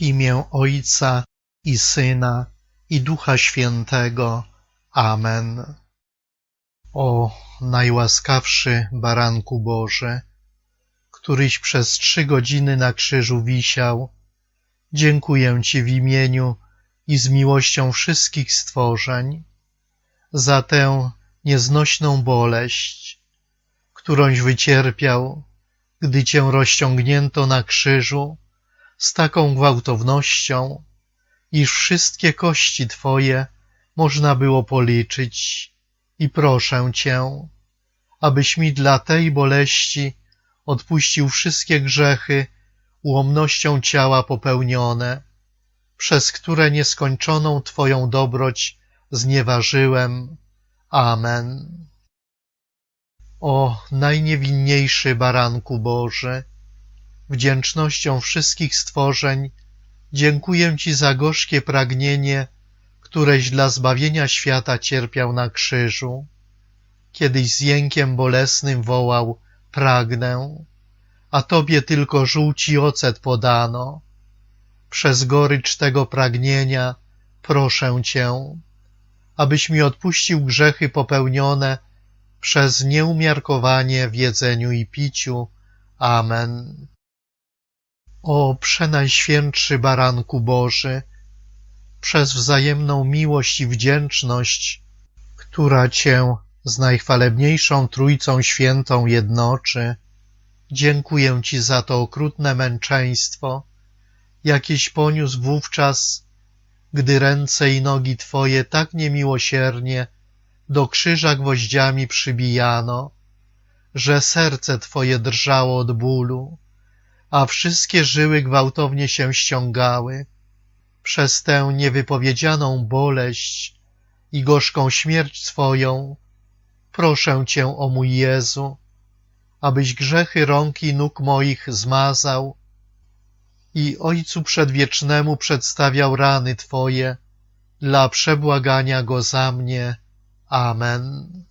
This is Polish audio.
Imię Ojca i Syna i Ducha Świętego. Amen. O najłaskawszy baranku Boże, któryś przez trzy godziny na krzyżu wisiał, dziękuję Ci w imieniu i z miłością wszystkich stworzeń za tę nieznośną boleść, którąś wycierpiał, gdy Cię rozciągnięto na krzyżu z taką gwałtownością, iż wszystkie kości Twoje można było policzyć i proszę Cię, abyś mi dla tej boleści odpuścił wszystkie grzechy ułomnością ciała popełnione, przez które nieskończoną Twoją dobroć znieważyłem. Amen. O najniewinniejszy baranku Boży, wdzięcznością wszystkich stworzeń dziękuję Ci za gorzkie pragnienie, któreś dla zbawienia świata cierpiał na krzyżu. Kiedyś z jękiem bolesnym wołał, pragnę, a Tobie tylko żółci ocet podano. Przez gorycz tego pragnienia proszę Cię, abyś mi odpuścił grzechy popełnione przez nieumiarkowanie w jedzeniu i piciu. Amen. O przenajświętszy baranku Boży, przez wzajemną miłość i wdzięczność, która Cię z najchwalebniejszą Trójcą Świętą jednoczy, dziękuję Ci za to okrutne męczeństwo, jakieś poniósł wówczas, gdy ręce i nogi Twoje tak niemiłosiernie do krzyża gwoździami przybijano, że serce Twoje drżało od bólu, a wszystkie żyły gwałtownie się ściągały. Przez tę niewypowiedzianą boleść i gorzką śmierć Twoją proszę Cię o mój Jezu, abyś grzechy rąk i nóg moich zmazał i Ojcu Przedwiecznemu przedstawiał rany Twoje dla przebłagania Go za mnie. Amen.